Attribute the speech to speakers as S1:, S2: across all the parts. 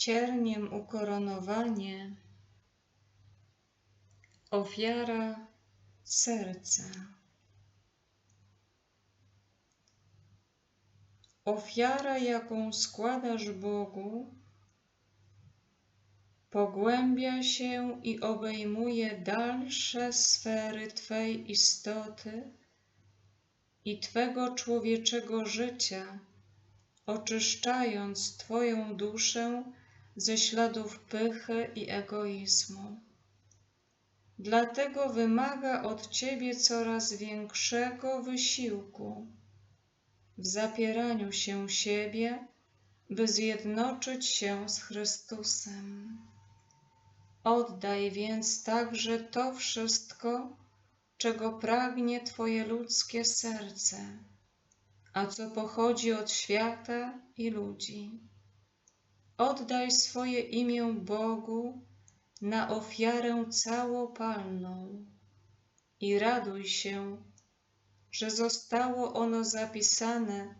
S1: cierniem ukoronowanie, ofiara serca. Ofiara, jaką składasz Bogu, pogłębia się i obejmuje dalsze sfery Twej istoty i Twego człowieczego życia, oczyszczając Twoją duszę ze śladów pychy i egoizmu. Dlatego wymaga od Ciebie coraz większego wysiłku w zapieraniu się siebie, by zjednoczyć się z Chrystusem. Oddaj więc także to wszystko, czego pragnie Twoje ludzkie serce, a co pochodzi od świata i ludzi. Oddaj swoje imię Bogu na ofiarę całopalną i raduj się, że zostało ono zapisane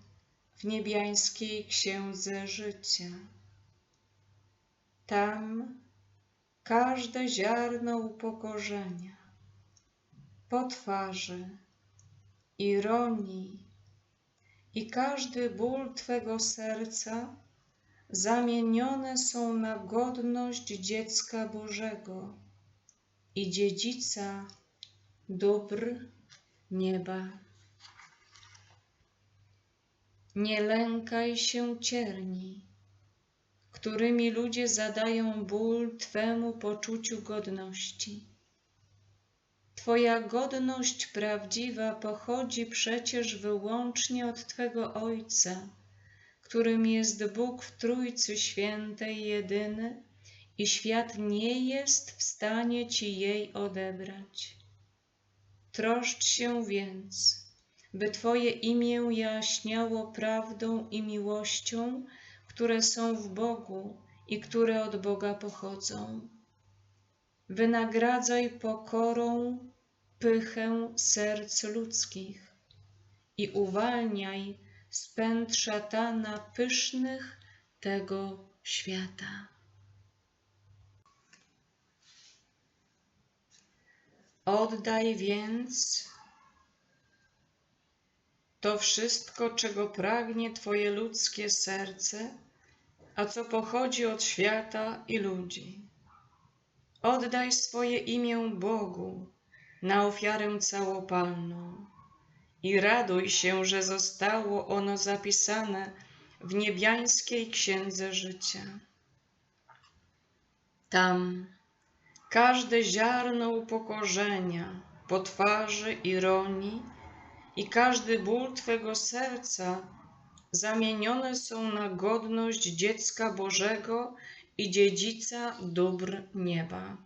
S1: w niebiańskiej księdze życia. Tam każde ziarno upokorzenia, potwarzy, ironii i każdy ból Twego serca zamienione są na godność dziecka Bożego i dziedzica dóbr nieba. Nie lękaj się cierni, którymi ludzie zadają ból Twemu poczuciu godności. Twoja godność prawdziwa pochodzi przecież wyłącznie od Twego Ojca, którym jest Bóg w Trójcy Świętej jedyny i świat nie jest w stanie Ci jej odebrać. Troszcz się więc, by Twoje imię jaśniało prawdą i miłością, które są w Bogu i które od Boga pochodzą. Wynagradzaj pokorą pychę serc ludzkich i uwalniaj spęd szatana pysznych tego świata. Oddaj więc to wszystko, czego pragnie Twoje ludzkie serce, a co pochodzi od świata i ludzi. Oddaj swoje imię Bogu na ofiarę całopalną i raduj się, że zostało ono zapisane w niebiańskiej księdze życia. Tam każde ziarno upokorzenia, potwarzy, ironii i każdy ból Twego serca zamienione są na godność dziecka Bożego i dziedzica dóbr nieba.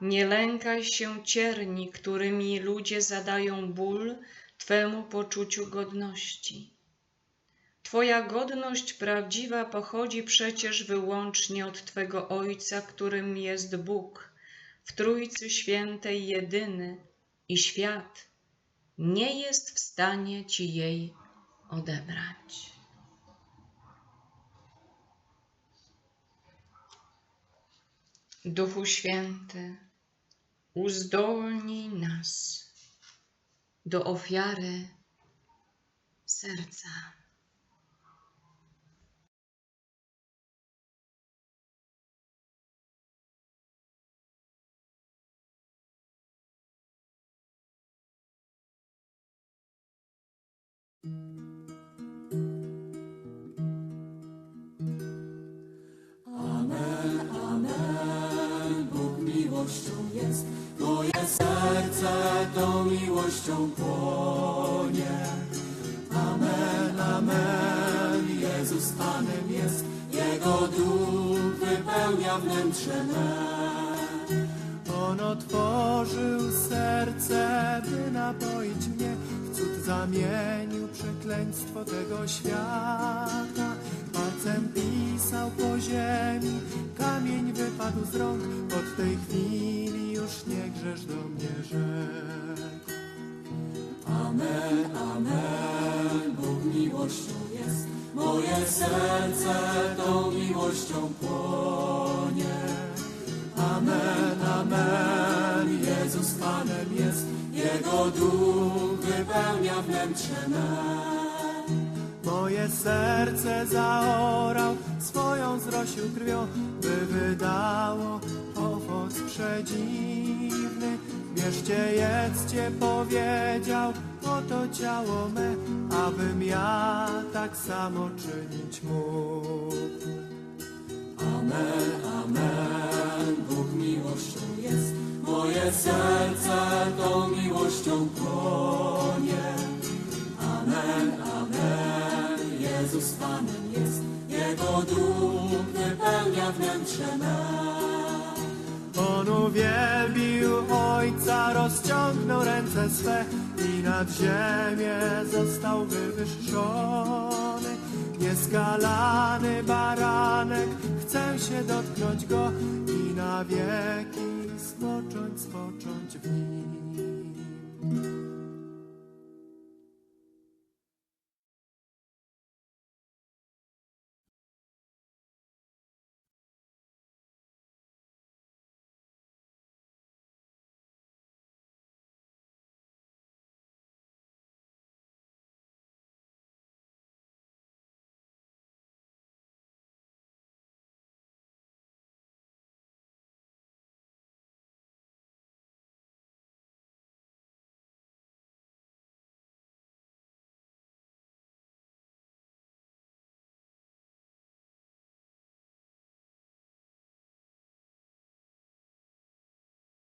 S1: Nie lękaj się cierni, którymi ludzie zadają ból Twemu poczuciu godności. Twoja godność prawdziwa pochodzi przecież wyłącznie od Twego Ojca, którym jest Bóg, w Trójcy Świętej jedyny i świat nie jest w stanie Ci jej odebrać. Duchu Święty, uzdolnij nas do ofiary serca.
S2: Miłością płonie. Amen, amen, Jezus Panem jest, Jego duch wypełnia wnętrze me.
S3: On otworzył serce, by napoić mnie, w cud zamienił przekleństwo tego świata. Palcem pisał po ziemi, kamień wypadł z rąk, od tej chwili już nie grzesz do mnie rzekł.
S2: Moje serce tą miłością płonie. Amen, amen, Jezus Panem jest, Jego duch wypełnia wnętrze.
S3: Moje serce zaorał, swoją zrosił krwią, by wydało owoc przedziwny. Bierzcie, jedzcie, powiedział, oto ciało me, abym ja tak samo czynić mógł.
S2: Amen, amen, Bóg miłością jest, moje serce tą miłością płonie. Amen, amen, Jezus Panem jest, Jego duch wypełnia wnętrze me.
S3: On uwielbił Ojca, rozciągnął ręce swe i nad ziemię został wywyższony. Nieskalany baranek, chcę się dotknąć Go i na wieki spocząć, spocząć w nim.